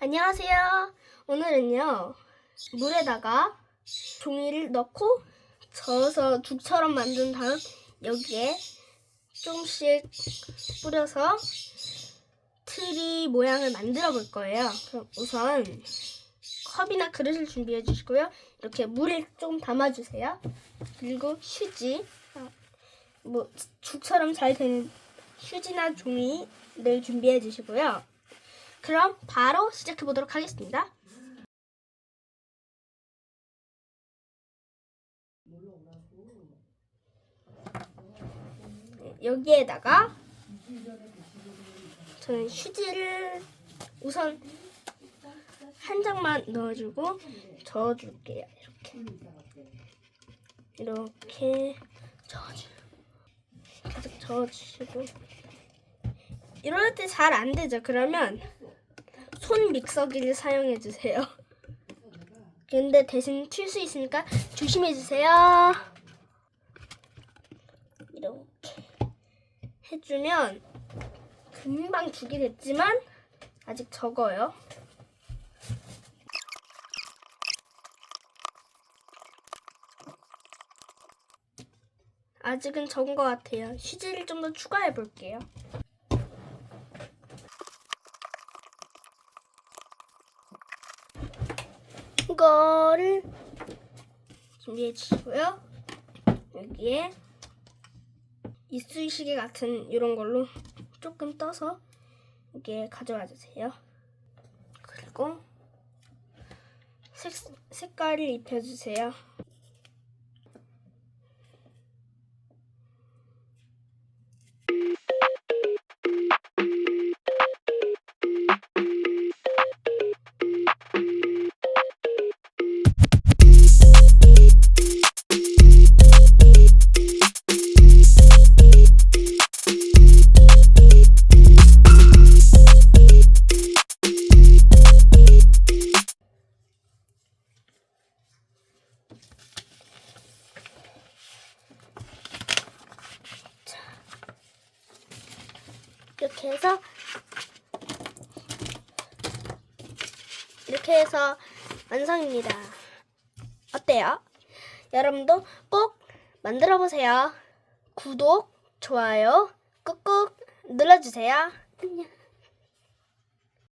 안녕하세요. 오늘은요, 물에다가 종이를 넣고 저어서 죽처럼 만든 다음 여기에 조금씩 뿌려서 트리 모양을 만들어 볼 거예요. 그럼 우선 컵이나 그릇을 준비해 주시고요. 이렇게 물을 좀 담아 주세요. 그리고 휴지, 아, 뭐 죽처럼 잘 되는 휴지나 종이를 준비해 주시고요. 그럼 바로 시작해 보도록 하겠습니다. 네, 여기에다가 저는 휴지를 우선 한 장만 넣어주고 저어줄게요. 이렇게 이렇게 저어주 계속 저어주시고 이럴 때 잘 안 되죠. 그러면 손 믹서기를 사용해 주세요. 근데 대신 튈 수 있으니까 조심해 주세요. 이렇게 해주면 금방 죽이 됐지만 아직 적어요. 아직은 적은 것 같아요. 휴지를 좀 더 추가해 볼게요. 거를 준비해 주시고요. 여기에 이쑤 시개 같은 이런 걸로 조금 떠서 여기에 가져와 주세요. 그리고 색, 색깔을 입혀주세요. 이렇게 해서 이렇게 해서 완성입니다. 어때요? 여러분도 꼭 만들어 보세요. 구독, 좋아요 꾹꾹 눌러주세요. 안녕.